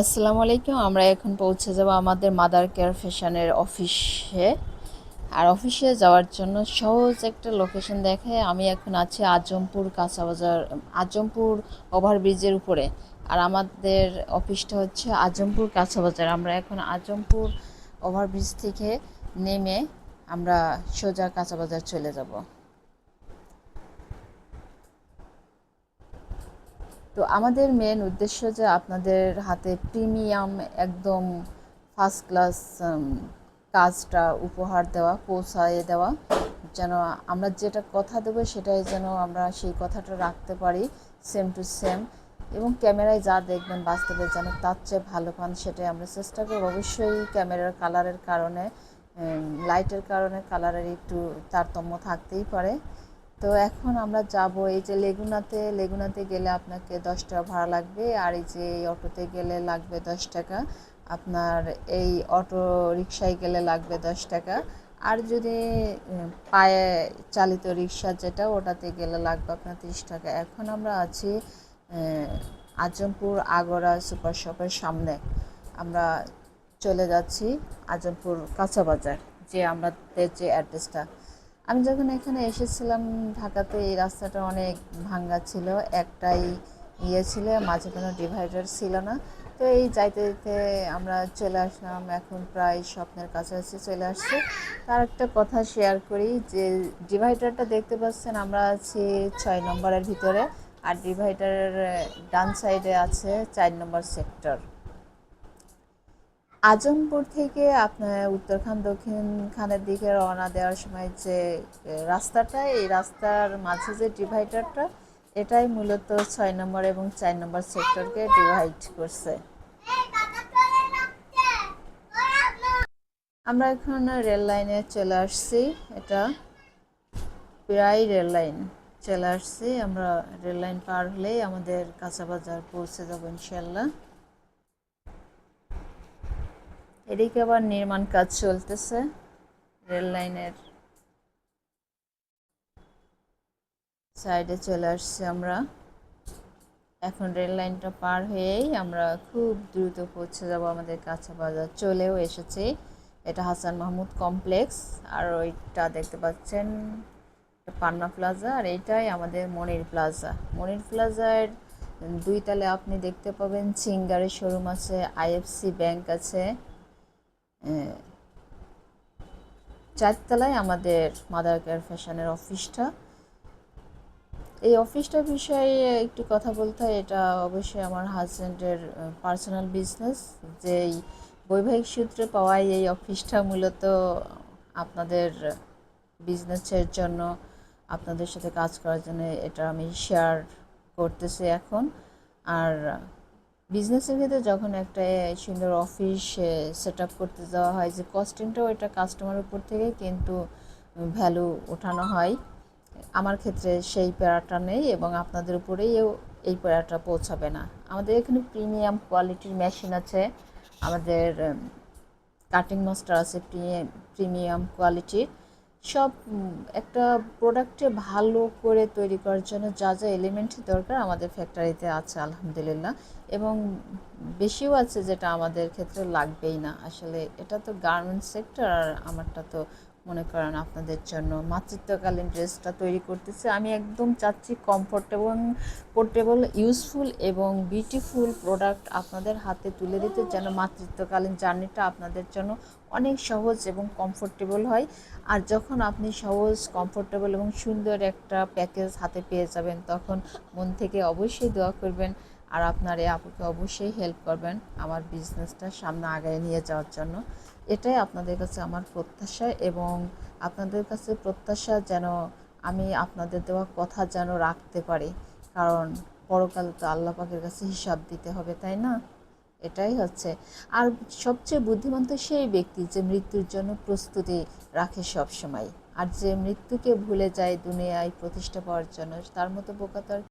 আসসালামু আলাইকুম, আমরা এখন পৌঁছে যাব আমাদের মাদার কেয়ার ফ্যাশনের অফিসে আর অফিসে যাওয়ার জন্য সহজ একটা লোকেশন দেখে আমি এখন আছি আজমপুর কাঁচাবাজার, আজমপুর ওভারব্রিজের উপরে। আর আমাদের অফিসটা হচ্ছে আজমপুর কাঁচাবাজার। আমরা এখন আজমপুর ওভারব্রিজ থেকে নেমে আমরা সোজা কাঁচাবাজার চলে যাব। তো আমাদের মেন উদ্দেশ্য যে আপনাদের হাতে প্রিমিয়াম একদম ফার্স্ট ক্লাস কাজটা উপহার দেওয়া, পৌঁছায় দেওয়া। যেন আমরা যেটা কথা দেবো সেটাই যেন আমরা সেই কথাটা রাখতে পারি সেম টু সেম এবং ক্যামেরায় যা দেখবেন বাস্তবে যেন তার চেয়ে ভালো পান, সেটাই আমরা চেষ্টা করব। অবশ্যই ক্যামেরার কালারের কারণে লাইটের কারণে কালারের একটু তারতম্য থাকতেই পারে। তো এখন আমরা যাব এই যে লেগুনাতে। লেগুনাতে গেলে আপনাকে দশ টাকা ভাড়া লাগবে আর এই যে এই অটোতে গেলে লাগবে দশ টাকা। আপনার এই অটো রিক্সায় গেলে লাগবে দশ টাকা। আর যদি পায়ে চালিত রিক্সা যেটা, ওটাতে গেলে লাগবে আপনার তিরিশ টাকা। এখন আমরা আছি আজমপুর আগরা সুপার শপের সামনে। আমরা চলে যাচ্ছি আজমপুর কাঁচা বাজার, যে আমাদের যে অ্যাড্রেসটা আমি যখন এখানে এসেছিলাম, ঢাকাতে এই রাস্তাটা অনেক ভাঙ্গা ছিল, একটাই ইয়ে ছিল, মাঝে কোনো ডিভাইডার ছিল না। তো এই যাইতে যেতে আমরা চলে আসলাম, এখন প্রায় স্বপ্নের কাছাকাছি চলে আসছি। তার একটা কথা শেয়ার করি যে ডিভাইডারটা দেখতে পাচ্ছেন, আমরা আছি ছয় নম্বরের ভিতরে, আর ডিভাইডারের ডান সাইডে আছে চার নম্বর সেক্টর আজমপুর থেকে আপনার উত্তরখান দক্ষিণ খানের দিকে রওনা দেওয়ার সময় যে রাস্তাটা, এই রাস্তার মাঝে যে ডিভাইডারটা এটাই মূলত ছয় নম্বর এবং চার নম্বর সেক্টরকে ডিভাইড করছে। আমরা এখন রেল লাইনে চলে আসছি, এটা প্রায় রেল লাইন। চলে আসছি, আমরা রেল লাইন পার হলেই আমাদের কাঁচা বাজার পৌঁছে যাব ইনশাল্লাহ এদিকে আবার নির্মাণ কাজ চলতেছে, রেল লাইনের সাইডে চলে আসছি আমরা। এখন রেল লাইনটা পার হয়েই আমরা খুব দ্রুত পৌঁছে যাব আমাদের কাছে বাজার। চলেও এসেছি। এটা হাসান মাহমুদ কমপ্লেক্স, আর ওইটা দেখতে পাচ্ছেন পান্না প্লাজা, আর এটাই আমাদের মনির প্লাজা। মনির প্লাজার দুই তালে আপনি দেখতে পাবেন, সিঙ্গারের শোরুম আছে, আইএফসি ব্যাংক আছে। চারতলায় আমাদের মাদার কেয়ার ফ্যাশনের অফিসটা এই অফিসটার বিষয়ে একটু কথা বলতে হয়, এটা অবশ্যই আমার হাজব্যান্ডের পার্সোনাল বিজনেস যেই বৈবাহিক সূত্রে পাওয়াই এই অফিসটা মূলত আপনাদের বিজনেসের জন্য, আপনাদের সাথে কাজ করার জন্য, এটা আমি শেয়ার করতেছি এখন। আর বিজনেসের ক্ষেত্রে যখন একটা সুন্দর অফিস সেট আপ করতে যাওয়া হয়, যে কস্টিংটাও এটা কাস্টমার উপর থেকে কিন্তু ভ্যালু ওঠানো হয়। আমার ক্ষেত্রে সেই প্যারাটা নেই এবং আপনাদের উপরেইও এই প্যারাটা পৌঁছাবে না। আমাদের এখানে প্রিমিয়াম কোয়ালিটির মেশিন আছে। আমাদের কাটিং মাস্টার আছে প্রিমিয়াম কোয়ালিটির সব একটা প্রোডাক্টে ভালো করে তৈরি করার জন্য যা যা এলিমেন্ট দরকার আমাদের ফ্যাক্টরিতে আছে, আলহামদুলিল্লাহ। এবং বেশিও আছে যেটা আমাদের ক্ষেত্রে লাগবেই না। আসলে এটা তো গার্মেন্টস সেক্টর আর আমারটা তো মনে করেন আপনাদের জন্য। মাতৃত্বকালীন ড্রেসটা তৈরি করতেছে। আমি একদম চাচ্ছি কমফোর্টেবল পোর্টেবল ইউজফুল এবং বিউটিফুল প্রোডাক্ট আপনাদের হাতে তুলে দিতে যেন মাতৃত্বকালীন জার্নিটা আপনাদের জন্য অনেক সহজ এবং কমফোর্টেবল হয়। আর যখন আপনি সহজ কমফোর্টেবল এবং সুন্দর একটা প্যাকেজ হাতে পেয়ে যাবেন, তখন মন থেকে অবশ্যই দোয়া করবেন। আর আপনার এই আপুকে অবশ্যই হেল্প করবেন আমার বিজনেসটা সামনে আগায় নিয়ে যাওয়ার জন্য। এটাই আপনাদের কাছে আমার প্রত্যাশা এবং আপনাদের কাছে প্রত্যাশা যেন আমি আপনাদের দেওয়া কথা যেন রাখতে পারি। কারণ পরকালে তো আল্লাহ পাকের কাছে হিসাব দিতে হবে, তাই না? এটাই হচ্ছে। আর সবচেয়ে বুদ্ধিমান তো সেই ব্যক্তি যে মৃত্যুর জন্য প্রস্তুতি রাখে সব সময় আর যে মৃত্যুকে ভুলে যায় দুনিয়ায় প্রতিষ্ঠা পাওয়ার জন্য, তার মতো বোকা তো আর